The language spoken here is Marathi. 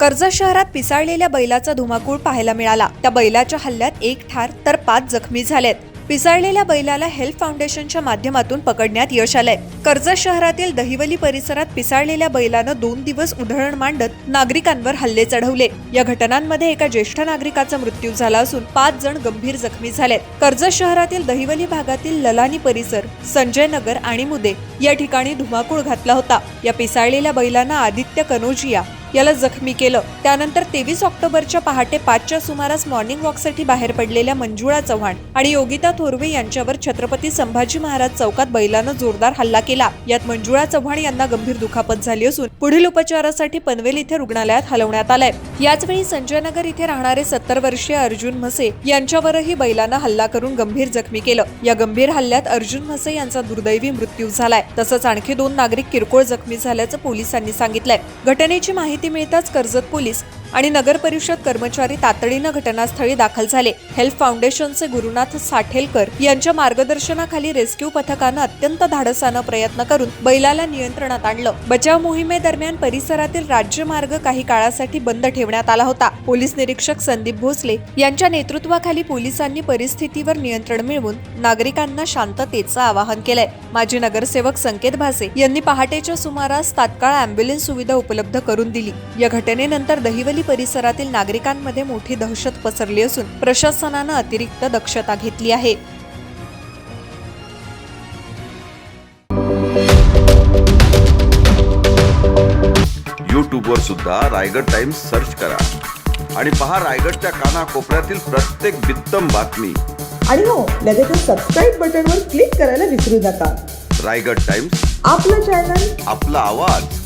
कर्जत शहरात पिसाळलेल्या बैलाचा धुमाकूळ पाहायला मिळाला. त्या बैलाच्या हल्ल्यात एक ठार तर पाच जखमी झालेत. पिसाळलेल्या बैलाला हेल्थ फाउंडेशनच्या माध्यमातून पकडण्यात यश आलंय. कर्जत शहरातील दहिवली परिसरात पिसाळलेल्या बैलानं दोन दिवस उधळण मांडत नागरिकांवर हल्ले चढवले. या घटनांमध्ये एका ज्येष्ठ नागरिकाचा मृत्यू झाला असून पाच जण गंभीर जखमी झालेत. कर्जत शहरातील दहिवली भागातील ललानी परिसर संजय नगर आणि मुदे या ठिकाणी धुमाकूळ घातला होता. या पिसाळलेल्या बैलानं आदित्य कनोजिया याला जखमी केलं. त्यानंतर तेवीस ऑक्टोबरच्या पहाटे पाचच्या सुमारास मॉर्निंग वॉकसाठी बाहेर पडलेल्या मंजुळा चव्हाण आणि योगिता थोरवे यांच्यावर छत्रपती संभाजी महाराज चौकात बैलानं जोरदार हल्ला केला. यात मंजुळा चव्हाण यांना गंभीर दुखापत झाली असून पुढील उपचारासाठी पनवेल इथे रुग्णालयात हलवण्यात आलंय. याचवेळी संजयनगर इथे राहणारे सत्तर वर्षीय अर्जुन म्हसे यांच्यावरही बैलानं हल्ला करून गंभीर जखमी केलं. या गंभीर हल्ल्यात अर्जुन म्हसे यांचा दुर्दैवी मृत्यू झालाय. तसंच आणखी दोन नागरिक किरकोळ जखमी झाल्याचं पोलिसांनी सांगितलंय. घटनेची माहिती मिळताच कर्जत पोलीस आणि नगरपरिषद कर्मचारी तातडीनं घटनास्थळी दाखल झाले. हेल्थ फाउंडेशनचे गुरुनाथ साठेलकर यांच्या मार्गदर्शनाखाली रेस्क्यू पथकानं अत्यंत धाडसानं प्रयत्न करून बैलाला नियंत्रणात आणलं. बचाव मोहिमेदरम्यान परिसरातील राज्यमार्ग काही काळासाठी बंद ठेवण्यात आला होता. पोलीस निरीक्षक संदीप भोसले यांच्या नेतृत्वाखाली पोलिसांनी परिस्थितीवर नियंत्रण मिळवून नागरिकांना शांततेचं आवाहन केलंय. माजी नगरसेवक संकेत भासे यांनी पहाटेच्या सुमारास तात्काळ अँब्युलन्स सुविधा उपलब्ध करून दिली. या घटनेनंतर दहिवली परिसरातील नागरिकांमध्ये मोठी दहशत पसरली असून प्रशासनानं अतिरिक्त दक्षता घेतली आहे. यूट्यूबवर सुद्धा रायगड टाइम्स सर्च करा आणि पहा रायगडच्या कानाकोपऱ्यातील प्रत्येक बित्तम बातमी. आणि हो लगेचच सबस्क्राईब बटनवर क्लिक करायला विसरू नका. रायगड टाइम्स. आपलं चॅनल आपला आवाज.